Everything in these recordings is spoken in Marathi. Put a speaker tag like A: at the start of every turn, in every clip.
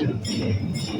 A: त्यांना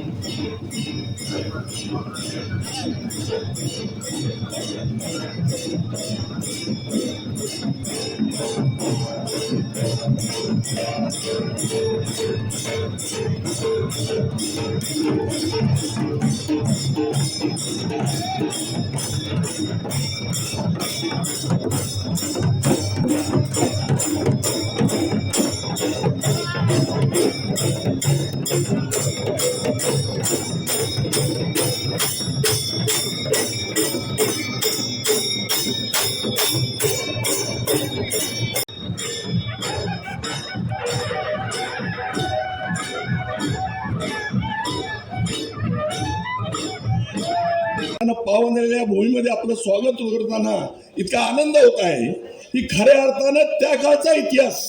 A: झालेल्या आपलं स्वागत करताना इतका आनंद होत आहे की खऱ्या अर्थानं त्या काळचा इतिहास.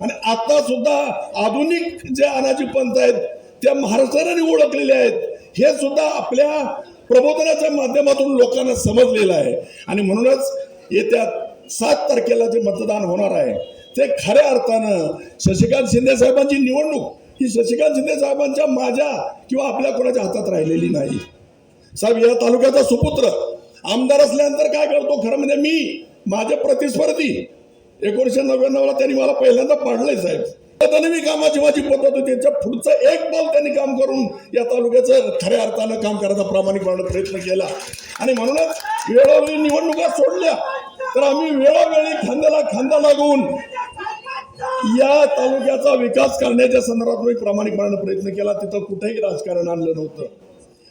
A: आणि आता सुद्धा आधुनिक जे अनाजी पंथ आहेत त्या महाराष्ट्राने ओळखलेले आहेत हे सुद्धा आपल्या प्रबोधनाच्या माध्यमातून लोकांना समजलेलं आहे. आणि म्हणूनच येत्या सात तारखेला जे मतदान होणार आहे ते खऱ्या अर्थानं शशिकांत शिंदे साहेबांची निवडणूक ही शशिकांत शिंदे साहेबांच्या माझ्या किंवा आपल्या कोणाच्या हातात राहिलेली नाही. साहेब या तालुक्याचा सुपुत्र आमदार असल्यानंतर काय करतो? खरं म्हणजे मी माझे प्रतिस्पर्धी. एकोणीशे नव्याण्णवला त्यांनी मला पहिल्यांदा पाडलंय साहेब. त्याने मी कामाची माझी पद्धत होती. त्याच्या पुढचं एक पाऊल त्यांनी काम करून या तालुक्याचं खऱ्या अर्थानं काम करायचा प्रामाणिकपणे प्रयत्न केला. आणि म्हणूनच वेळोवेळी निवडणुका सोडल्या. तर आम्ही वेळोवेळी खांद्याला खांदा लागून या तालुक्याचा विकास करण्याच्या संदर्भात मी प्रामाणिकपणे प्रयत्न केला. तिथं कुठेही राजकारण आणलं नव्हतं.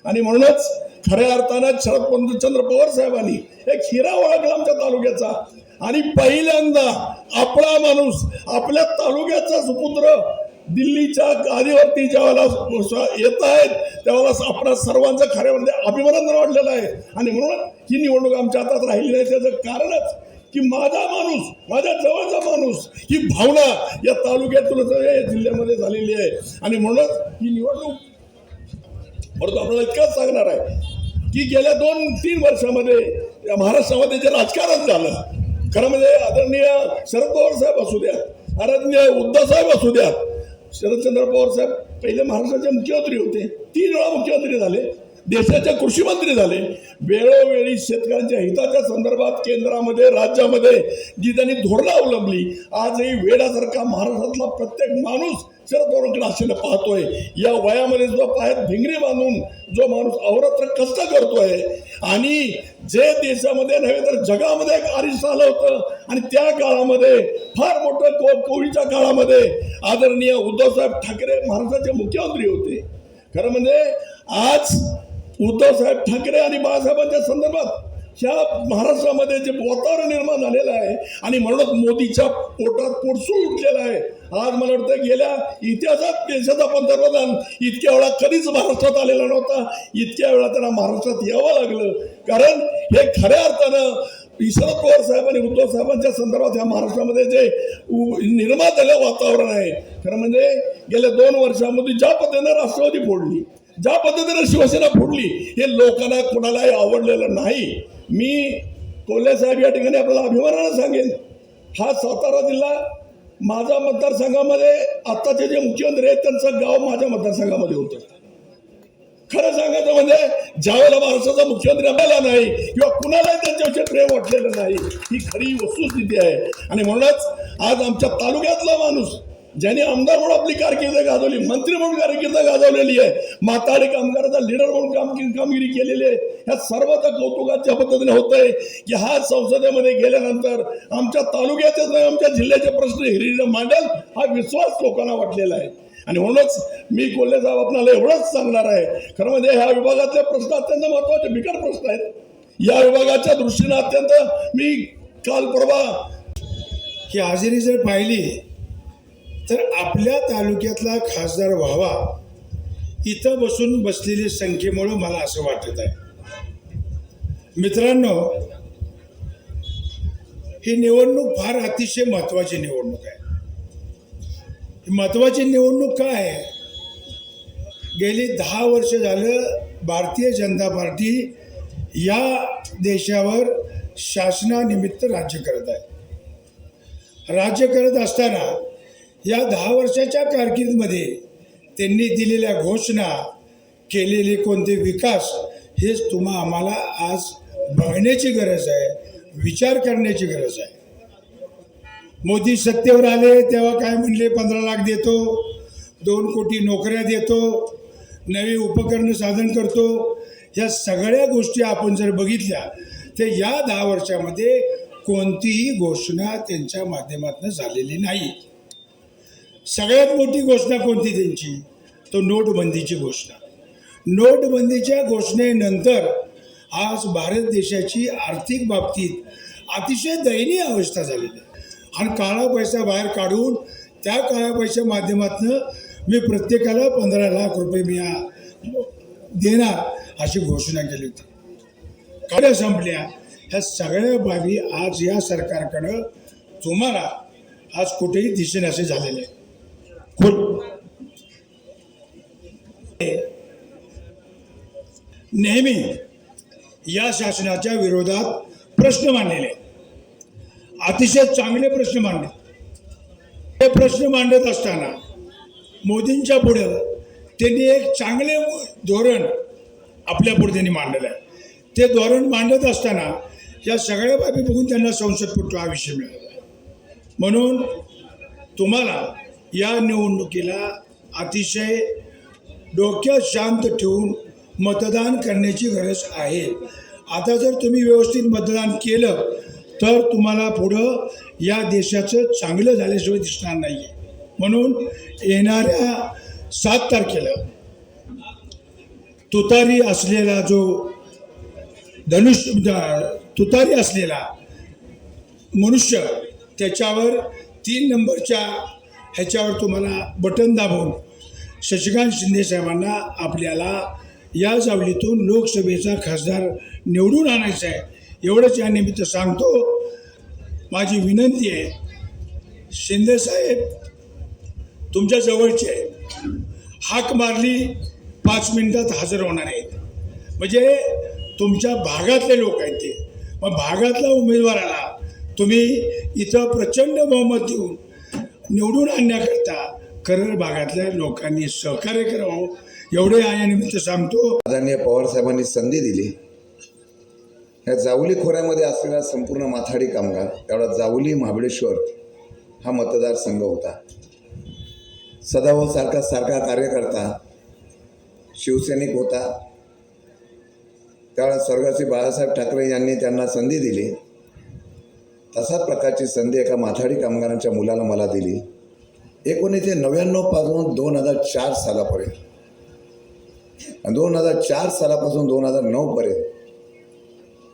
A: आणि म्हणूनच खऱ्या अर्थानं शरद चंद्र पवार साहेबांनी एक हिरा ओळखला आमच्या तालुक्याचा. आणि पहिल्यांदा आपला माणूस आपल्या तालुक्याचा सुपुत्र दिल्लीच्या गादीवरती ज्यावेळेला येत आहेत त्यावेळेला आपल्या सर्वांचं खऱ्या म्हणजे अभिमानानं वाढलेलं आहे. आणि म्हणून ही निवडणूक आमच्या हातात राहिली नाही. त्याचं कारणच की माझा माणूस माझ्या जवळचा माणूस ही भावना या तालुक्यातून या जिल्ह्यामध्ये झालेली आहे. आणि म्हणूनच ही निवडणूक परंतु आपल्याला इतकंच सांगणार आहे की गेल्या दोन तीन वर्षामध्ये या महाराष्ट्रामध्ये जे राजकारण झालं खरं म्हणजे आदरणीय शरद पवार साहेब असू द्यात आदरणीय उद्धव साहेब असू द्यात शरदचंद्र पवार साहेब पहिले महाराष्ट्राचे मुख्यमंत्री होते तीन वेळा मुख्यमंत्री झाले देशाचे कृषी मंत्री झाले वेळोवेळी शेतकऱ्यांच्या हिताच्या संदर्भात केंद्रामध्ये राज्यामध्ये जी त्यांनी धोरणं अवलंबली आजही वेडासारखा महाराष्ट्रातला प्रत्येक माणूस शरद क्लासेला पाहतोय. या वयामध्ये जो पायात भिंगरी बांधून जो माणूस अवरत्र कष्ट करतोय आणि जे देशामध्ये नव्हे तर जगामध्ये एक आरिश आलं होतं आणि त्या काळामध्ये फार मोठं को कोविडच्या काळामध्ये आदरणीय उद्धवसाहेब ठाकरे महाराष्ट्राचे मुख्यमंत्री होते. खरं म्हणजे आज उद्धवसाहेब ठाकरे आणि बाळासाहेबांच्या संदर्भात ह्या महाराष्ट्रामध्ये जे वातावरण निर्माण झालेलं आहे आणि म्हणूनच मोदीच्या पोटात पोटसूळ उठलेलं आहे. आज मला वाटतं गेल्या इतिहासात देशाचा पंतप्रधान इतक्या वेळा कधीच महाराष्ट्रात आलेला नव्हता. इतक्या वेळा त्यांना महाराष्ट्रात यावं लागलं. कारण हे खऱ्या अर्थानं शरद पवार साहेब आणि उद्धव साहेबांच्या संदर्भात या महाराष्ट्रामध्ये जे उ- निर्माण झालेलं वातावरण आहे खरं म्हणजे गेल्या दोन वर्षामध्ये ज्या पद्धतीनं राष्ट्रवादी फोडली ज्या पद्धतीनं शिवसेना फोडली हे लोकांना कोणालाही आवडलेलं नाही. मी कोल्हेसाहेब या ठिकाणी आपल्याला अभिमानानं सांगेन हा सातारा जिल्हा माझ्या मतदारसंघामध्ये आत्ताचे जे मुख्यमंत्री आहेत त्यांचं गाव माझ्या मतदारसंघामध्ये होतं. खरं सांगायचं म्हणजे ज्यावेळेला महाराष्ट्राचा मुख्यमंत्री आला नाही किंवा कुणालाही त्यांच्याविषयी प्रेम वाटलेलं नाही ही खरी वस्तुस्थिती आहे. आणि म्हणूनच आज आमच्या तालुक्यातला माणूस ज्याने आमदार म्हणून आपली कारकीर्द गाजवली मंत्री म्हणून कारकीर्द गाजवलेली आहे माताडी कामगाराचा लीडर म्हणून काम कामगिरी केलेली आहे. ह्या सर्वांचं कौतुकाच्या पद्धतीने होत आहे की हा संसदेमध्ये गेल्यानंतर आमच्या तालुक्याचे नाही, आमच्या जिल्ह्याचे प्रश्न हिरीनं मांडेल हा विश्वास लोकांना वाटलेला आहे. आणि म्हणूनच मी कोल्हे साहेब आपल्याला एवढंच सांगणार आहे खरं म्हणजे ह्या विभागातले प्रश्न अत्यंत महत्त्वाचे बिकट प्रश्न आहेत. या विभागाच्या दृष्टीनं अत्यंत मी काल परवा
B: ही हजेरी जर पाहिली तर आपल्या तालुक्यातला खासदार व्हावा इथं बसून बसलेली संख्येमुळं मला असं वाटत आहे. मित्रांनो ही निवडणूक फार अतिशय महत्वाची निवडणूक आहे. महत्त्वाची महत्वाची निवडणूक काय? आहे गेली दहा वर्ष झालं भारतीय जनता पार्टी या देशावर शासनानिमित्त राज्य करत आहे. राज्य करत असताना या दहा वर्षाच्या कारकिर्दीमध्ये त्यांनी दिलेल्या घोषणा केलेले कोणते विकास हेच तुम्हा आम्हाला आज बघण्याची गरज आहे विचार करण्याची गरज आहे. मोदी सत्तेवर आले तेव्हा काय म्हणले? पंधरा लाख देतो दोन कोटी नोकऱ्या देतो नवी उपकरणं साधन करतो. या सगळ्या गोष्टी आपण जर बघितल्या तर या दहा वर्षामध्ये कोणतीही घोषणा त्यांच्या माध्यमातून झालेली नाही. सगळ्यात मोठी घोषणा कोणती त्यांची? तो नोटबंदीची घोषणा. नोटबंदीच्या घोषणेनंतर आज भारत देशाची आर्थिक बाबतीत अतिशय दयनीय अवस्था झालेली आहे. आणि काळा पैसा बाहेर काढून त्या काळ्या पैशा माध्यमातून मी प्रत्येकाला पंधरा लाख रुपये मी देणार अशी घोषणा केली होती. काड्या संपल्या. ह्या सगळ्या बाबी आज या सरकारकडं तुम्हाला आज कुठेही दिसेन असे झालेले आहे. कोण नेहमी या शासनाच्या विरोधात प्रश्न मांडलेले. अतिशय चांगले प्रश्न मांडले. हे प्रश्न मांडत असताना मोदींच्या पुढं त्यांनी एक चांगले धोरण आपल्यापुढे त्यांनी मांडलेलं आहे. ते धोरण मांडत असताना या सगळ्या बाबी बघून त्यांना संसद संसदपुत्र हा विषय मिळाला. म्हणून तुम्हाला या निवडणुकीला अतिशय डोक्यात शांत ठेवून मतदान करण्याची गरज आहे. आता जर तुम्ही व्यवस्थित मतदान केलं तर तुम्हाला पुढं या देशाचं चांगलं झाल्याशिवाय दिसणार नाही म्हणून येणाऱ्या सात तारखेला तुतारी असलेला जो धनुष्य तुतारी असलेला मनुष्य त्याच्यावर तीन नंबरच्या ह्याच्यावर तुम्हाला बटन दाबून शशिकांत शिंदे साहेबांना आपल्याला या जावलीतून लोकसभेचा खासदार निवडून आणायचा आहे. एवढंच या निमित्त सांगतो. माझी विनंती आहे शिंदे साहेब तुमच्या जवळचे आहेत. हाक मारली पाच मिनिटात हजर होणार आहेत. म्हणजे तुमच्या भागातले लोक आहेत ते. मग भागातल्या उमेदवाराला तुम्ही इथं प्रचंड बहुमत देऊन निवडून आणण्याकरता करर भागातल्या लोकांनी सहकार्य करावं. एवढे यानिमित्त सांगतो.
C: आदरणीय पवार साहेबांनी संधी दिली. या जावली खोऱ्यामध्ये असलेला संपूर्ण माथाडी कामगार त्यावेळा जावली महाबळेश्वर हा मतदारसंघ होता. सदाभाऊ सारखा सारखा कार्यकर्ता शिवसैनिक होता. त्यावेळा स्वर्गाचे बाळासाहेब ठाकरे यांनी त्यांना संधी दिली. तशाच प्रकारची संधी एका माथाडी कामगारांच्या मुलाला मला दिली. एकोणीसशे नव्याण्णवपासून दोन हजार चार सालापर्यंत. आणि दोन हजार चार सालापासून दोन हजार नऊपर्यंत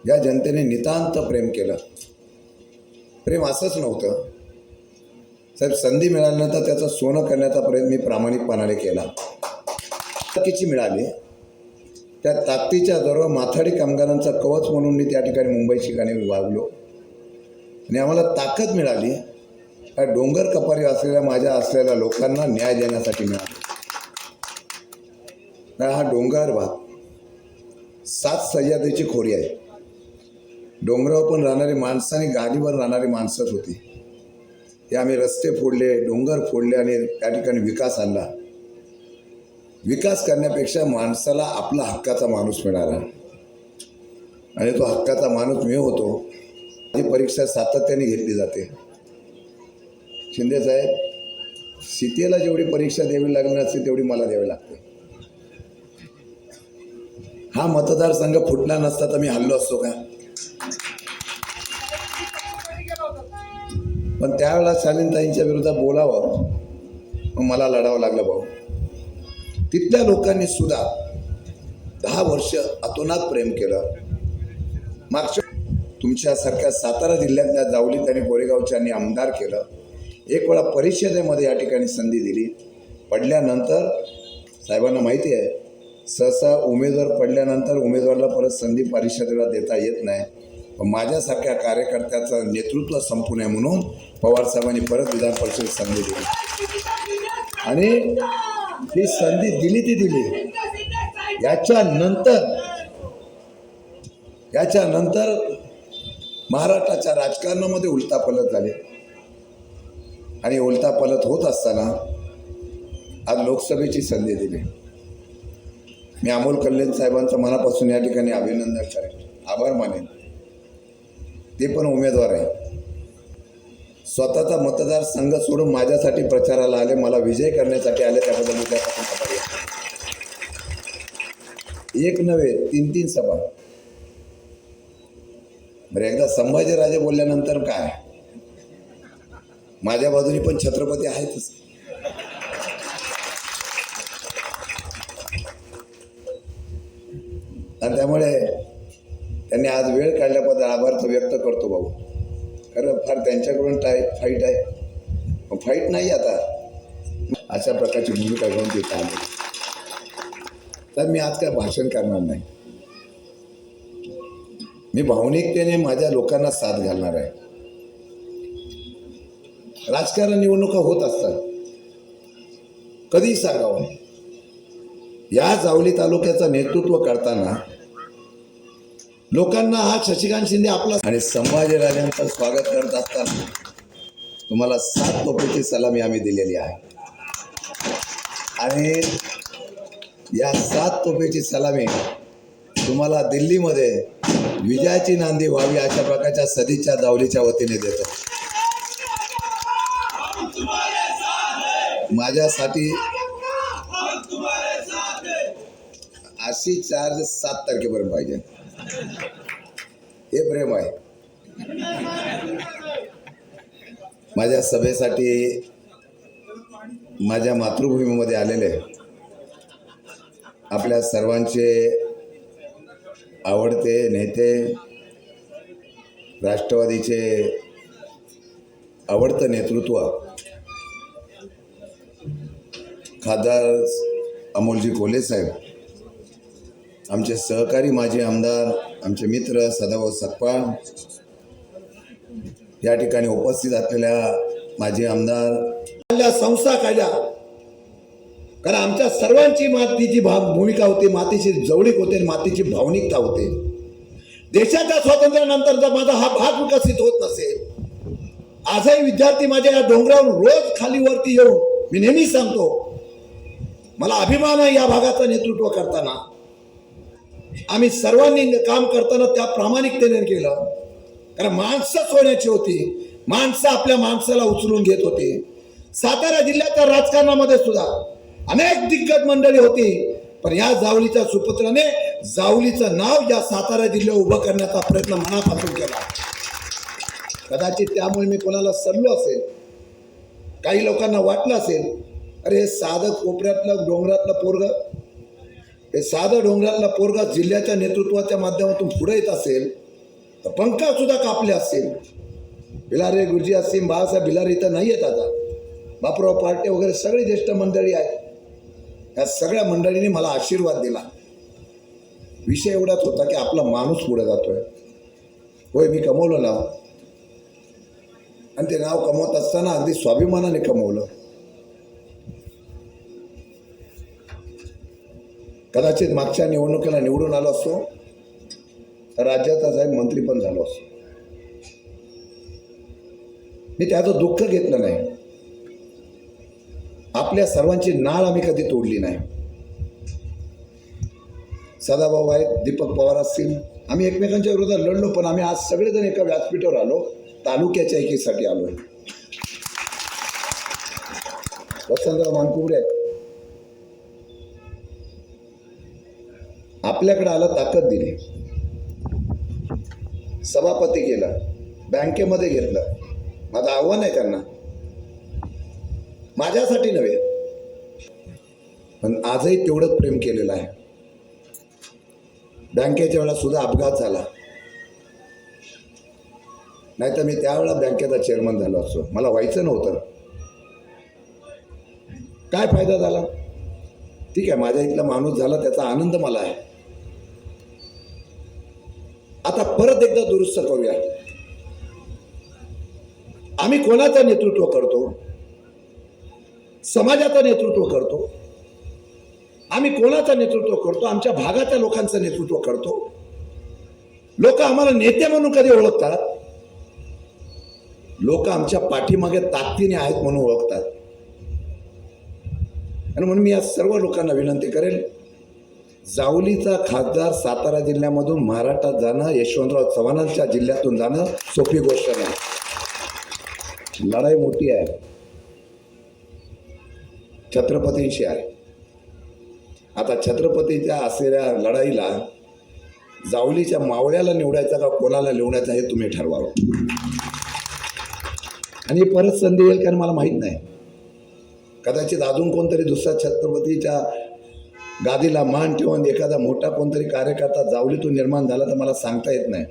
C: या जनतेने नितांत प्रेम केलं. प्रेम असंच नव्हतं. साहेब संधी मिळाल्यानंतर त्याचं सोनं करण्याचा प्रयत्न मी प्रामाणिकपणाने केला. ताकीची मिळाली? त्या ताकदीच्या जवळ माथाडी कामगारांचा कवच म्हणून मी त्या ठिकाणी मुंबई ठिकाणी वागलो आणि आम्हाला ताकद मिळाली. या डोंगर कपारी असलेल्या माझ्या असलेल्या लोकांना न्याय देण्यासाठी मिळाला. हा डोंगर भाग सात सह्याद्रीची खोरी आहे. डोंगरावर पण राहणारी माणसं आणि गाडीवर राहणारी माणसंच होती. हे आम्ही रस्ते फोडले डोंगर फोडले आणि त्या ठिकाणी विकास आणला. विकास करण्यापेक्षा माणसाला आपला हक्काचा माणूस मिळाला. आणि तो हक्काचा माणूस मी होतो. ही परीक्षा सातत्याने घेतली जाते. शिंदेसाहेब सीतेला जेवढी परीक्षा द्यावी लागणार असते तेवढी मला द्यावी लागते. हा मतदारसंघ फुटला नसता तर मी हल्लो असतो का? पण त्यावेळेला शालीनताईंच्या विरोधात बोलावं मग मला लढावं लागलं भाऊ. तिथल्या लोकांनी सुद्धा दहा वर्ष अतोनात प्रेम केलं. मागच्या तुमच्यासारख्या सातारा जिल्ह्यातल्या जावलीत आणि गोरेगावच्यांनी आमदार केलं. एक वेळा परिषदेमध्ये या ठिकाणी संधी दिली. पडल्यानंतर साहेबांना माहिती आहे सहसा उमेदवार पडल्यानंतर उमेदवाराला परत संधी परिषदेला देता येत नाही. पण माझ्यासारख्या कार्यकर्त्याचं नेतृत्व संपू नये म्हणून पवारसाहेबांनी परत विधान परिषदेत संधी दिली. आणि ही संधी दिली ती दिली. याच्यानंतर याच्यानंतर महाराष्ट्राच्या राजकारणामध्ये उलटापलट झाले. आणि उलटापलट होत असताना
D: आज लोकसभेची संधी दिली. मी अमोल कल्याण साहेबांचं मनापासून या ठिकाणी अभिनंदन करेन. आभार मानेन. ते पण उमेदवार आहे. स्वतःचा मतदारसंघ सोडून माझ्यासाठी प्रचाराला आले मला विजय करण्यासाठी आले त्याबद्दल उद्यापासून आभार एक नव्हे तीन तीन सभा. बरं एकदा संभाजीराजे बोलल्यानंतर काय? माझ्या बाजूनी पण छत्रपती आहेतच. आणि त्यामुळे त्यांनी आज वेळ काढल्याबद्दल आभार तो व्यक्त करतो भाऊ. खरं फार त्यांच्याकडून टाय फाईट आहे. फाईट नाही आता. अशा प्रकारची भूमिका घेऊन तिथं आली तर मी आज काय भाषण करणार नाही. मी भावनिकतेने माझ्या लोकांना साथ घालणार आहे. राजकारण निवडणुका होत असतात. कधी सांगावं. या जावली तालुक्याचं नेतृत्व करताना लोकांना हा शशिकांत शिंदे आपला आणि संभाजीराजांचं स्वागत करत असताना तुम्हाला सात तोपेची सलामी आम्ही दिलेली आहे. आणि या सात तोपेची सलामी तुम्हाला दिल्लीमध्ये विजयाची नांदी व्हावी अशा प्रकारच्या सदिच्छा दावलीच्या वतीने देतो. माझ्यासाठी अशी चार्ज सात तारखेपर्यंत पाहिजे. हे प्रेम आहे. माझ्या सभेसाठी माझ्या मातृभूमीमध्ये आलेले आपल्या सर्वांचे आवडते नेते राष्ट्रवादीचे आवडतं नेतृत्व खासदार अमोलजी कोल्हे साहेब. आमचे सहकारी माजी आमदार आमचे मित्र सदाभाऊ सकपाळ या ठिकाणी उपस्थित असलेल्या माजी आमदार.
C: संस्था काढल्या. कारण आमच्या सर्वांची मातीची भाव भूमिका होती मातीची जवळीक होते आणि मातीची भावनिकता होते. देशाच्या स्वातंत्र्यानंतर जर माझा हा भाग विकसित होत नसेल आजही विद्यार्थी माझ्या या डोंगरावरून रोज खाली वरती येऊन मी नेहमी सांगतो मला अभिमान आहे या भागाचं नेतृत्व करताना. आम्ही सर्वांनी काम करताना त्या प्रामाणिकतेने केलं. कारण माणसं सोन्याची होती माणसं आपल्या माणसाला उचलून घेत होती. सातारा जिल्ह्याच्या राजकारणामध्ये सुद्धा अनेक दिग्गज मंडळी होती पण या जावलीच्या सुपुत्राने जावलीचं नाव या सातारा जिल्ह्यात उभं करण्याचा प्रयत्न मनापासून केला. कदाचित त्यामुळे मी कोणाला सल्लो असेल काही लोकांना वाटलं असेल अरे हे साधं कोपऱ्यातलं डोंगरातलं पोरग हे साधं डोंगरातला पोरगा जिल्ह्याच्या नेतृत्वाच्या माध्यमातून पुढे येत असेल तर पंखा सुद्धा कापले असतील. भिलारे गुरुजी असतील बाळासाहेब बिलारे इथं नाही आहेत आता. बापूराव पार्टे वगैरे सगळी ज्येष्ठ मंडळी आहेत. या सगळ्या मंडळींनी मला आशीर्वाद दिला. विषय एवढाच होता की आपला माणूस पुढे जातोय. होय मी कमवलं नाव. आणि ते नाव कमवत असताना अगदी स्वाभिमानाने कमवलं. कदाचित मागच्या निवडणुकीला निवडून आलो असतो. तर राज्याचा साहेब मंत्री पण झालो असतो. मी त्याचं दुःख घेतलं नाही. आपल्या सर्वांची नाळ आम्ही कधी तोडली नाही. सदाभाऊ आहेत दीपक पवार असतील. आम्ही एकमेकांच्या विरोधात लढलो पण आम्ही आज सगळेजण एका व्यासपीठावर आलो. तालुक्याच्या एकीसाठी आलोय. वसंतराव मानकुबडे आपल्याकडे आलं ताकद दिली. सभापती केलं बँकेमध्ये घेतलं. माझं आव्हान आहे त्यांना. माझ्यासाठी नव्हे. पण आजही तेवढंच प्रेम केलेलं आहे. बँकेच्या वेळा सुद्धा अपघात झाला. नाहीतर मी त्यावेळा बँकेचा चेअरमन झालो असतो. मला व्हायचं नव्हतं. काय फायदा झाला? ठीक आहे माझ्या इथला माणूस झाला त्याचा आनंद मला आहे. आता परत एकदा दुरुस्त करूया. आम्ही कोणाचं नेतृत्व करतो? समाजाचं नेतृत्व करतो. आम्ही कोणाचं नेतृत्व करतो? आमच्या भागाच्या लोकांचं नेतृत्व करतो. लोक आम्हाला नेते म्हणून कधी ओळखतात? लोक आमच्या पाठीमागे ताकदीने आहेत म्हणून ओळखतात. आणि म्हणून मी या सर्व लोकांना विनंती करेल जावलीचा खासदार सातारा जिल्ह्यामधून महाराष्ट्रात जाणं यशवंतराव चव्हाणांच्या जिल्ह्यातून जाणं सोपी गोष्ट नाही. लढाई मोठी आहे. छत्रपतींशी आहे. आता छत्रपतीच्या असलेल्या लढाईला जावलीच्या मावळ्याला निवडायचा का कोणाला निवडायचा हे तुम्ही ठरवावं. आणि परत संधी येईल कारण मला माहीत नाही. कदाचित अजून कोणतरी दुसरा छत्रपतीच्या गादीला मान ठेवून एखादा मोठा कोणतरी कार्यकर्ता जावलीतून निर्माण झाला तर मला सांगता येत नाही.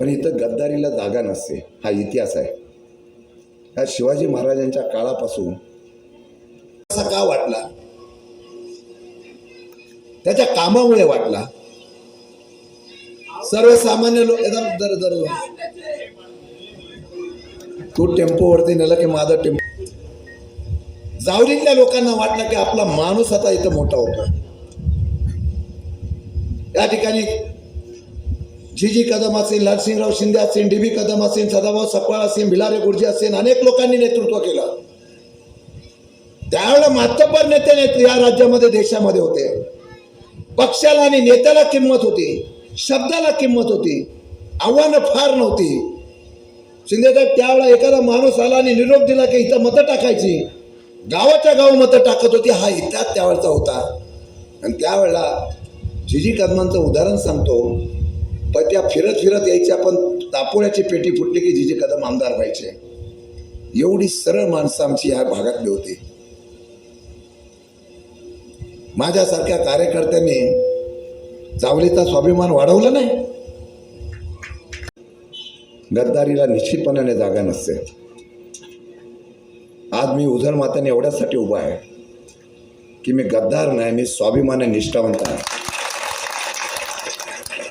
C: पण इथं गद्दारीला जागा नसते. हा इतिहास आहे. हा शिवाजी महाराजांच्या काळापासून असा का वाटला? त्याच्या कामामुळे वाटला. सर्वसामान्य लोक एकदम दर दर तू टेम्पोवरती नेला की माझा टेम्पो. जावलीतल्या लोकांना वाटलं की आपला माणूस आता इथं मोठा होता या ठिकाणी जी जी कदम असेल नरसिंहराव शिंदे असेल डी बी कदम असेल सदाभाऊ सपकाळ असेल भिलारे गुरुजी असेल अनेक लोकांनी नेतृत्व केलं. त्यावेळेला मातब्बर नेते नेते या राज्यामध्ये देशामध्ये होते. पक्षाला आणि नेत्याला किंमत होती. शब्दाला किंमत होती. आव्हानं फार नव्हती. शिंदेसाहेब त्यावेळेला एखादा माणूस आला आणि निरोप दिला की इथं मतं टाकायची. गावाच्या गाव मतं टाकत होती. हा इतिहास त्यावेळेचा होता. आणि त्यावेळेला जीजी कदमांचं उदाहरण सांगतो. पण त्या फिरत फिरत यायच्या पण तापोळ्याची पेटी फुटली की जिजे कदम आमदार व्हायचे. एवढी सरळ माणसं आमची ह्या भागातली होती. माझ्यासारख्या कार्यकर्त्यांनी जावलीचा स्वाभिमान वाढवला नाही. गद्दारीला निश्चितपणाने जागा नसते. आज मी उधर माताने एवढ्यासाठी उभा आहे की मी गद्दार नाही मी स्वाभिमाने निष्ठावंत आहे.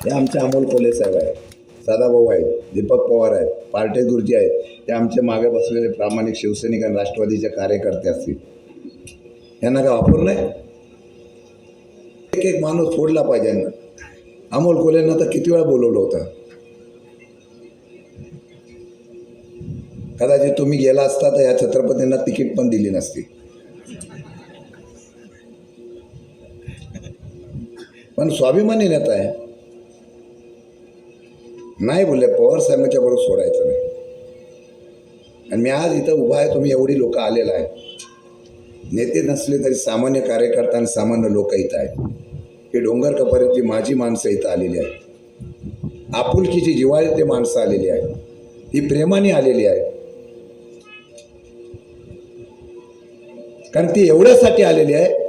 C: हे आमचे अमोल कोले साहेब आहेत. सदाभाऊ आहेत दीपक पवार आहेत पार्टे गुरुजी आहेत. ते आमचे मागे बसलेले प्रामाणिक शिवसैनिक आणि राष्ट्रवादीचे कार्यकर्ते असतील. यांना काय वापर नाही? एक एक माणूस फोडला पाहिजे यांना. अमोल कोलेंना तर किती वेळा बोलवलं होतं? कदाचित तुम्ही गेला असता तर या छत्रपतींना तिकीट पण दिली नसती. पण स्वाभिमानी नेता आहे. नाही बोलले पवार साहेबांच्या बरोबर सोडायचं नाही. आणि मी आज इथं उभा आहे तुम्ही एवढी लोक आलेला आहे नेते नसले तरी सामान्य कार्यकर्ता आणि सामान्य लोक इथं आहेत. ही डोंगर कपारीतली माझी माणसं इथं आलेली आहेत. आपुलकीची जिवाळीतली माणसं आलेली आहेत. ही प्रेमाने आलेली आहे कारण ती एवढ्यासाठी आलेली आहे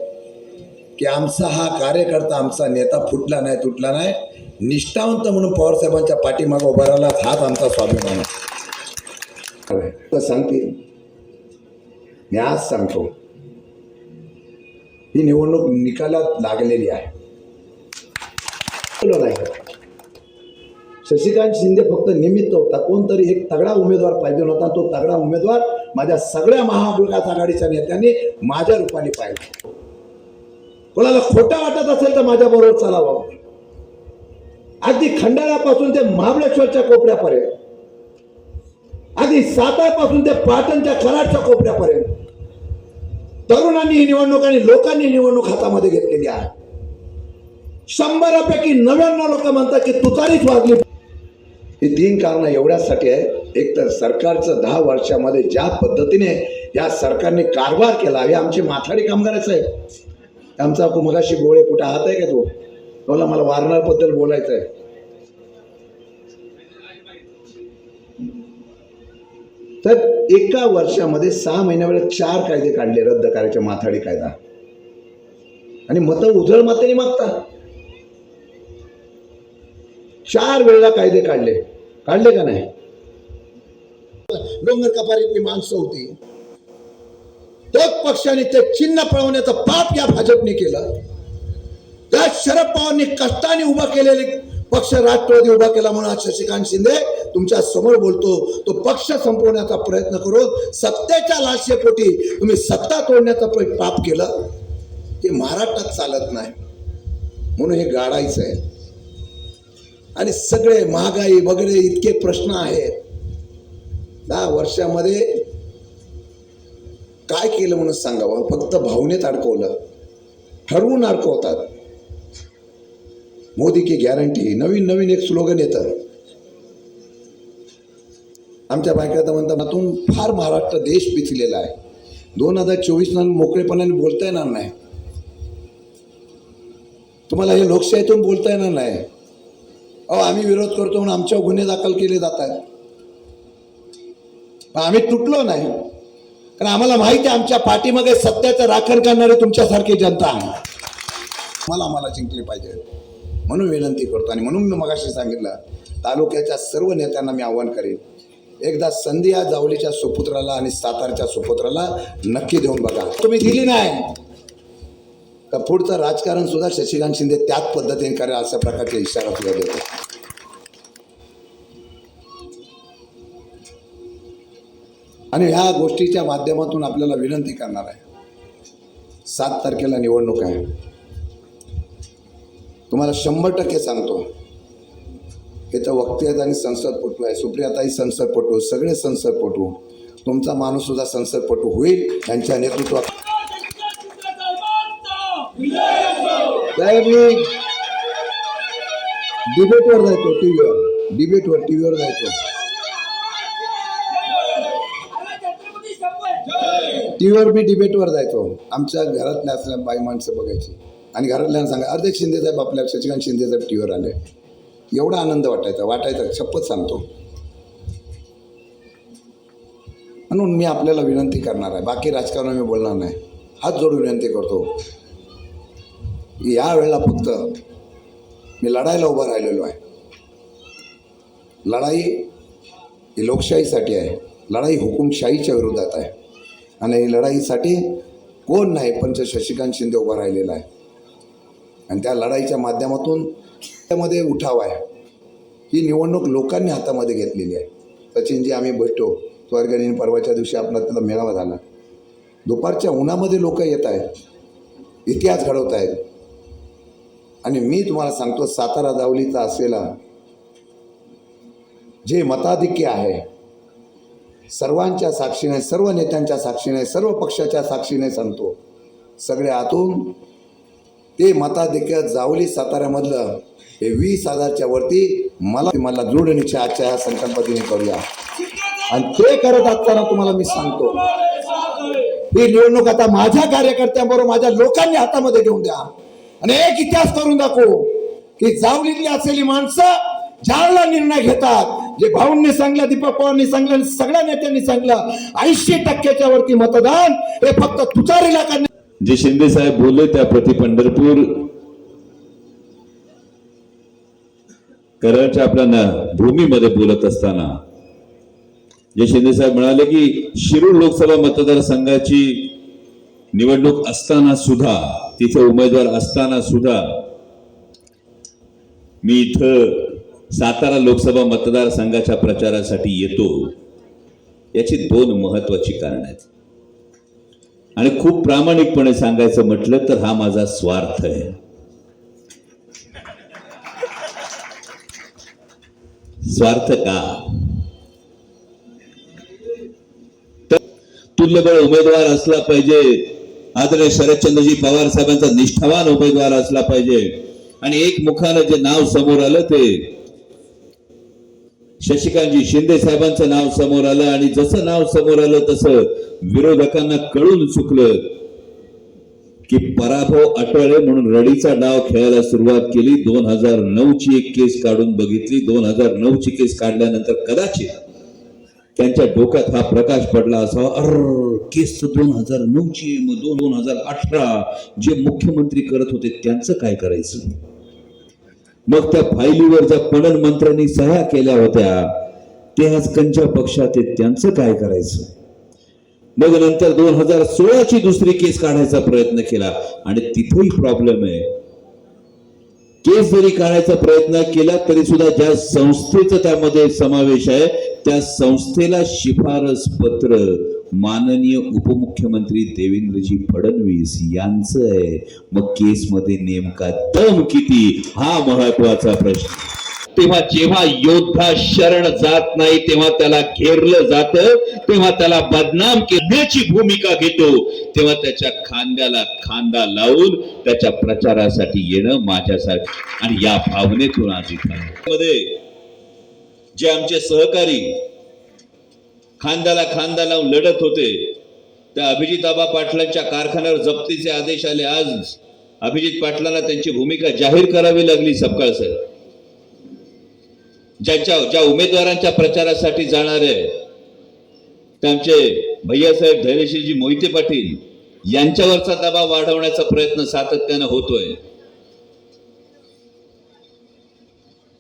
C: की आमचा हा कार्यकर्ता आमचा नेता फुटला नाही तुटला नाही. निष्ठावंत म्हणून पवारसाहेबांच्या पाठीमागं उभा राहिला हाच आमचा स्वाभिमान आहे. सांगतील मी आज सांगतो. ही निवडणूक निकालात लागलेली आहे. नाही. शशिकांत शिंदे फक्त निमित्त होता. कोणतरी एक तगडा उमेदवार पाहिजे होता. तो तगडा उमेदवार माझ्या सगळ्या महाविकास आघाडीच्या नेत्यांनी माझ्या रूपाने पाहिला. कोणाला खोटा वाटत असेल तर माझ्या बरोबर चालावं. अगदी खंडाळापासून ते महाबळेश्वरच्या कोपऱ्यापर्यंत. अगदी सातारपासून ते पाटणच्या खराडच्या कोपऱ्यापर्यंत. तरुणांनी ही निवडणूक आणि लोकांनी निवडणूक हातामध्ये घेतलेली आहे. शंभरापैकी नव्याण्णव लोक म्हणतात की तुतारीच वाजली. ही तीन कारणं एवढ्यासाठी आहे एक तर सरकारचं दहा वर्षामध्ये ज्या पद्धतीने या सरकारने कारभार केला हे आमचे माथाडी कामगारच साहेब. आमचा मगाशी गोळे कुठं हात आहे का तो? मला मला वारणाबद्दल बोलायचं आहे तर एका वर्षामध्ये सहा महिन्यावेळेला चार कायदे काढले रद्द करायचे माथाडी कायदा. आणि मतं उजळ मातेने मागतात चार वेळेला कायदे काढले. काढले का नाही? डोंगर कपारीतली माणसं होती. तोच पक्षाने ते चिन्ह पळवण्याचं पाप या भाजपने केलं. त्या शरद पवारांनी कष्टाने उभा केलेले पक्ष राष्ट्रवादी उभा केला म्हणून आज शशिकांत शिंदे तुमच्यासमोर बोलतो. तो पक्ष संपवण्याचा प्रयत्न करून सत्तेच्या लाशेपोटी तुम्ही सत्ता तोडण्याचा पाप केलं. ते महाराष्ट्रात चालत नाही. म्हणून हे गाडायचं आहे. आणि सगळे महागाई वगैरे इतके प्रश्न आहेत. दहा वर्षामध्ये काय केलं म्हणून सांगावं? फक्त भावनेत अडकवलं. ठरवून अडकवतात. मोदी की गॅरंटी नवीन नवीन एक स्लोगन येतं. आमच्या बायका तर म्हणतात फार महाराष्ट्र देश पिचलेला आहे. दोन हजार चोवीस नंतर मोकळेपणाने बोलता येणार नाही. तुम्हाला हे लोकशाहीतून बोलता येणार नाही. अहो आम्ही विरोध करतो म्हणून आमच्यावर गुन्हे दाखल केले जात आहेत. पण आम्ही तुटलो नाही. कारण आम्हाला माहिती आहे आमच्या पाठीमागे सत्याचं राखण करणारे तुमच्यासारखी जनता आहे. मला आम्हाला जिंकले पाहिजे. म्हणून विनंती करतो आणि म्हणून मी मगाशी सांगितलं तालुक्याच्या सर्व नेत्यांना मी आव्हान करेन एकदा संधी या जावलीच्या सुपुत्राला आणि सातारच्या सुपुत्राला नक्की देऊन बघा. तुम्ही दिली नाही. तर पुढचं राजकारण सुद्धा शशिकांत शिंदे त्याच पद्धतीने करेल अशा प्रकारचे इशारा सुद्धा देतो. आणि ह्या गोष्टीच्या माध्यमातून आपल्याला विनंती करणार आहे. सात तारखेला निवडणूक आहे. तुम्हाला शंभर टक्के सांगतो. इथं वक्ते आहेत आणि संसदपटू आहे सुप्रियाताई संसदपटू सगळे संसदपटू. तुमचा माणूससुद्धा संसदपटू होईल त्यांच्या नेतृत्वात. साहेब मी डिबेटवर जायचो टी व्हीवर डिबेटवर टी व्हीवर जायचो. टीव्हीवर मी डिबेटवर जायचो. आमच्या घरातल्या असल्या बाई माणसं बघायची. आणि घरातल्यांना सांगा अर्धे शिंदेसाहेब आपल्या शशिकांत शिंदेसाहेब टी व्हीवर आले. एवढा आनंद वाटायचा वाटायचा शपथ सांगतो. म्हणून मी आपल्याला विनंती करणार आहे बाकी राजकारण मी बोलणार नाही. हात जोडून विनंती करतो. या वेळेला फक्त मी लढायला उभा राहिलेलो आहे. लढाई ही लोकशाहीसाठी आहे. लढाई हुकुमशाहीच्या विरोधात आहे. आणि लढाईसाठी कोण नाही पण शशिकांत शिंदे उभा राहिलेला आहे. आणि त्या लढाईच्या माध्यमातून त्यामध्ये उठाव आहे. ही निवडणूक लोकांनी हातामध्ये घेतलेली आहे. सचिनजी आम्ही भेटतो स्वर्गणीन परवाच्या दिवशी आपला त्याचा मेळावा झाला. दुपारच्या उन्हामध्ये लोक येत आहेत. इतिहास घडवत आहेत. आणि मी तुम्हाला सांगतो सातारा जावलीचा असलेला जे मताधिक्य आहे सर्वांच्या साक्षीने सर्व नेत्यांच्या साक्षीने सर्व पक्षाच्या साक्षीने सांगतो. सगळ्या आतून ते मताधिक्य जावली साताऱ्यामधलं हे वीस हजारच्या वरती मला मला जोडणीच्या आजच्या ह्या संकल्पतीने करूया. आणि ते करत असताना तुम्हाला मी सांगतो ही निवडणूक आता माझ्या कार्यकर्त्यांबरोबर माझ्या लोकांनी हातामध्ये घेऊन द्या. आणि एक इतिहास करून दाखवू की जावलीतली असलेली माणसं जाळला निर्णय घेतात जे भाऊंनी सांगलं दीपक पवारांनी सांगलं आणि सगळ्या नेत्यांनी सांगलं ऐंशी टक्क्याच्या वरती मतदान हे फक्त तुचारीला करणे
E: जे शिंदे साहेब बोलले त्याप्रती पंढरपूर कराडच्या आपल्या न- भूमीमध्ये बोलत असताना जे शिंदे साहेब म्हणाले की शिरूर लोकसभा मतदारसंघाची निवडणूक असताना सुद्धा तिथे उमेदवार असताना सुद्धा मी इथं सातारा लोकसभा मतदारसंघाच्या प्रचारासाठी येतो याची दोन महत्वाची कारण आहेत. आणि खूप प्रामाणिकपणे सांगायचं म्हटलं तर हा माझा स्वार्थ आहे. स्वार्थ का? तुल्यबळ उमेदवार असला पाहिजे आदरणीय शरदचंद्रजी पवार साहेबांचा निष्ठावान उमेदवार असला पाहिजे आणि एक मुखानं जे नाव समोर आलं ते शशिकांतजी शिंदे साहेबांचं नाव समोर आलं आणि जसं नाव समोर आलं तसं विरोधकांना कळून चुकलं की पराभव अटळे म्हणून रडीचा डाव खेळायला सुरुवात केली. दोन हजार नऊ ची एक केस काढून बघितली. दोन हजार नऊ ची केस काढल्यानंतर कदाचित त्यांच्या डोक्यात हा प्रकाश पडला असावा. अर केस दोन हजार नऊ ची मग दोन दोन हजार अठरा जे मुख्यमंत्री करत होते त्यांचं काय करायचं? मग त्या फायलीवर ज्या पणन मंत्र्यांनी सह्या केल्या होत्या ते आज कंच्या पक्षात येत त्यांचं काय करायचं? मग नंतर दोन हजार सोळाची दुसरी केस काढायचा प्रयत्न केला आणि तिथेही प्रॉब्लेम आहे. केस जरी काढायचा प्रयत्न केला तरी सुद्धा ज्या संस्थेचा त्यामध्ये समावेश आहे त्या संस्थेला शिफारस पत्र माननीय उपमुख्यमंत्री देवेंद्रजी फडणवीस यांचं आहे. मग केसमध्ये नेमका दम किती? हा महत्त्वाचा प्रश्न. तेव्हा जेव्हा योद्धा शरण जात नाही तेव्हा त्याला घेरलं जात तेव्हा त्याला बदनाम करण्याची भूमिका घेतो. तेव्हा त्याच्या खांद्याला खांदा लावून त्याच्या प्रचारासाठी येणं माझ्यासारखं आणि या भावनेतून आज मध्ये जे आमचे सहकारी खांद्याला खांदा लावून लढत होते. त्या अभिजित आबा पाटलांच्या कारखान्यावर जप्तीचे आदेश आले. आज अभिजित पाटलांना त्यांची भूमिका जाहीर करावी लागली सपकाळ सर. ज्यांच्या ज्या उमेदवारांच्या प्रचारासाठी जाणारे त्यांचे भैयासाहेब धैर्यशीलजी मोहिते पाटील यांच्यावरचा दबाव वाढवण्याचा प्रयत्न सातत्यानं होतोय.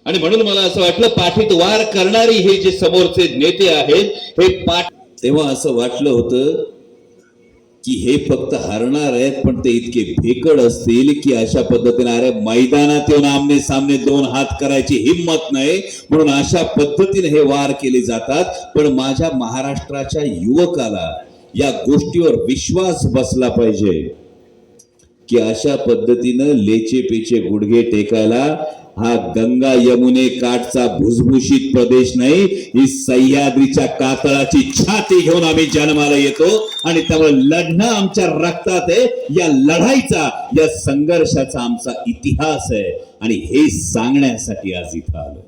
E: आणि म्हणून मला असं वाटलं पाठीत वार करणारी हे जे समोरचे नेते आहेत हे पाठ तेव्हा असं वाटलं होतं की हे फक्त हरणार आहेत पण ते इतके भेकड असतील की अशा पद्धतीने अरे मैदानात येऊन आमने सामने दोन हात करायची हिंमत नाही म्हणून अशा पद्धतीने हे वार केले जातात. पण माझ्या महाराष्ट्राच्या युवकाला या गोष्टीवर विश्वास बसला पाहिजे की अशा पद्धतीनं लेचे पेचे गुडघे टेकायला हा गंगा यमुने काठचा भुसभुशीत प्रदेश नाही ही सह्याद्रीच्या कातळाची छाती घेऊन आम्ही जन्माला येतो आणि त्यामुळे लढणं आमच्या रक्तात आहे. या लढाईचा या संघर्षाचा आमचा इतिहास आहे. आणि हे सांगण्यासाठी आज इथं आलो.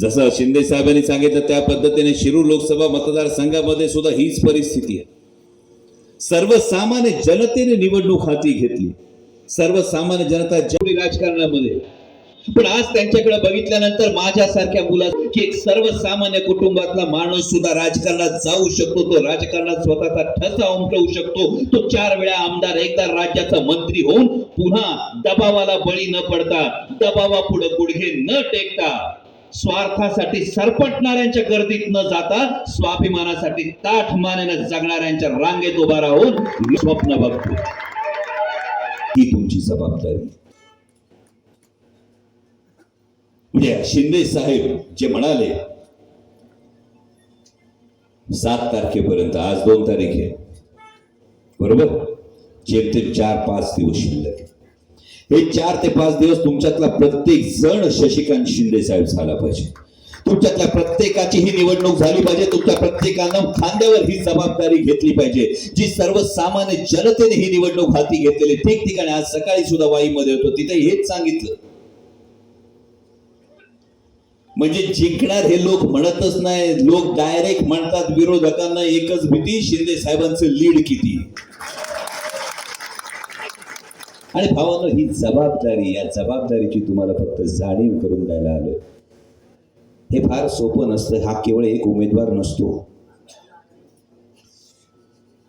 E: जसं शिंदे साहेबांनी सांगितलं त्या पद्धतीने शिरूर लोकसभा मतदारसंघामध्ये सुद्धा हीच परिस्थिती आहे. सर्वसामान्य जनतेने निवडणूक हाती घेतली. सर्वसामान्य जनता राजकारणामध्ये. पण आज त्यांच्याकडे बघितल्यानंतर माझ्यासारख्या मुला की एक सर्वसामान्य कुटुंबातला माणूस सुद्धा राजकारणात जाऊ शकतो तो राजकारणात स्वतःचा ठसा उमटवू शकतो. तो चार वेळा आमदार एकदा राज्याचा मंत्री होऊन पुन्हा दबावाला बळी न पडता दबावा पुढे गुडघे न टेकता स्वार्थासाठी सरपटणाऱ्यांच्या गर्दीत न जाता स्वाभिमानासाठी ताठ मानेनं जगणाऱ्यांच्या रांगेत उभा राहून स्वप्न बघतो. ही तुमची जबाबदारी. म्हणजे शिंदे साहेब जे म्हणाले सात तारखेपर्यंत आज दोन तारीख आहे. बरोबर? जेमतेम चार पाच दिवस शिल्लक हे चार ते पाच दिवस तुमच्यातला प्रत्येक जण शशिकांत शिंदे साहेब झाला पाहिजे. तुमच्यातल्या प्रत्येकाची ही निवडणूक झाली पाहिजे तुमच्या प्रत्येकानं खांद्यावर ही जबाबदारी घेतली पाहिजे. जी सर्वसामान्य जनतेने ही निवडणूक हाती घेतलेली ठिकठिकाणी आज सकाळी सुद्धा वाईमध्ये होतो तिथे हेच सांगितलं. म्हणजे जिंकणार हे लोक म्हणतच नाही. लोक डायरेक्ट म्हणतात विरोधकांना एकच भीती शिंदे साहेबांचं लीड किती? आणि भावानं ही जबाबदारी या जबाबदारीची तुम्हाला फक्त जाणीव करून द्यायला आलोय. हे फार सोपं नसतं. हा केवळ एक उमेदवार नसतो.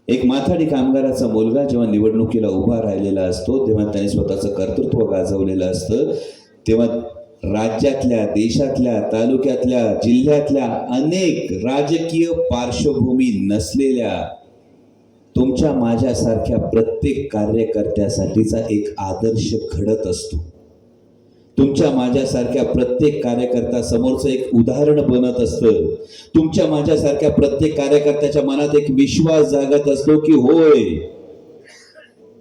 E: एक माथाडी कामगाराचा मुलगा जेव्हा निवडणुकीला उभा राहिलेला असतो तेव्हा त्याने स्वतःचं कर्तृत्व गाजवलेलं असतं तेव्हा राज्यातल्या देशातल्या तालुक्यातल्या जिल्ह्यातल्या अनेक राजकीय पार्श्वभूमी नसलेल्या तुमच्या माझ्यासारख्या प्रत्येक कार्यकर्त्यासाठीचा एक आदर्श घडत असतो. तुमच्या माझ्यासारख्या प्रत्येक कार्यकर्ता समोरचं एक उदाहरण बनत असतं. तुमच्या माझ्यासारख्या प्रत्येक कार्यकर्त्याच्या मनात एक विश्वास जागत असतो की होय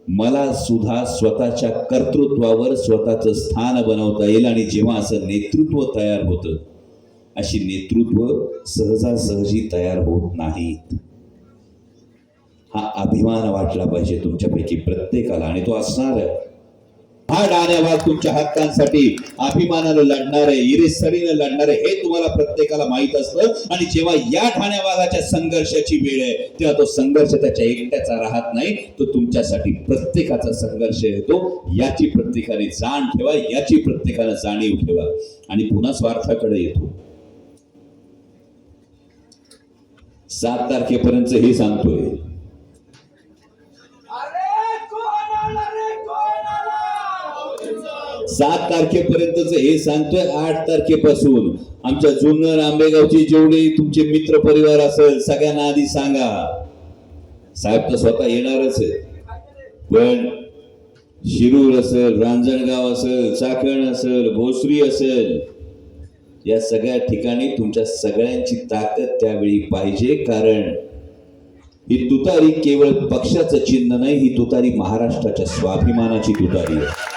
E: मला सुद्धा स्वतःच्या कर्तृत्वावर स्वतःचं स्थान बनवता येईल आणि जेव्हा असं नेतृत्व तयार होतं अशी नेतृत्व सहजासहजी तयार होत नाहीत. हा अभिमान वाटला पाहिजे तुमच्यापैकी प्रत्येकाला आणि तो असणार आहे. हा डाण्यावाग तुमच्या हक्कांसाठी अभिमानानं लढणारे इरेसरीनं लढणारे हे तुम्हाला प्रत्येकाला माहीत असतं. आणि जेव्हा या ठाण्याबागाच्या संघर्षाची वेळ आहे तेव्हा तो संघर्ष त्याच्या एकट्याचा राहत नाही. तो तुमच्यासाठी प्रत्येकाचा संघर्ष येतो. याची प्रत्येकाने जाण ठेवा याची प्रत्येकानं जाणीव ठेवा. आणि पुन्हा स्वार्थाकडे येतो. सात तारखेपर्यंत हे सांगतोय. सात तारखेपर्यंतच हे सांगतोय आठ तारखेपासून. आमच्या जुन्नर आंबेगावची जेवढे तुमचे मित्र परिवार असेल सगळ्यांना आधी सांगा. साहेब तर स्वतः येणारच आहे. पण शिरूर असेल रांजणगाव असेल चाकण असेल भोसरी असेल या सगळ्या ठिकाणी तुमच्या सगळ्यांची ताकद त्यावेळी पाहिजे. कारण ही तुतारी केवळ पक्षाचं चिन्ह नाही ही तुतारी महाराष्ट्राच्या स्वाभिमानाची तुतारी आहे.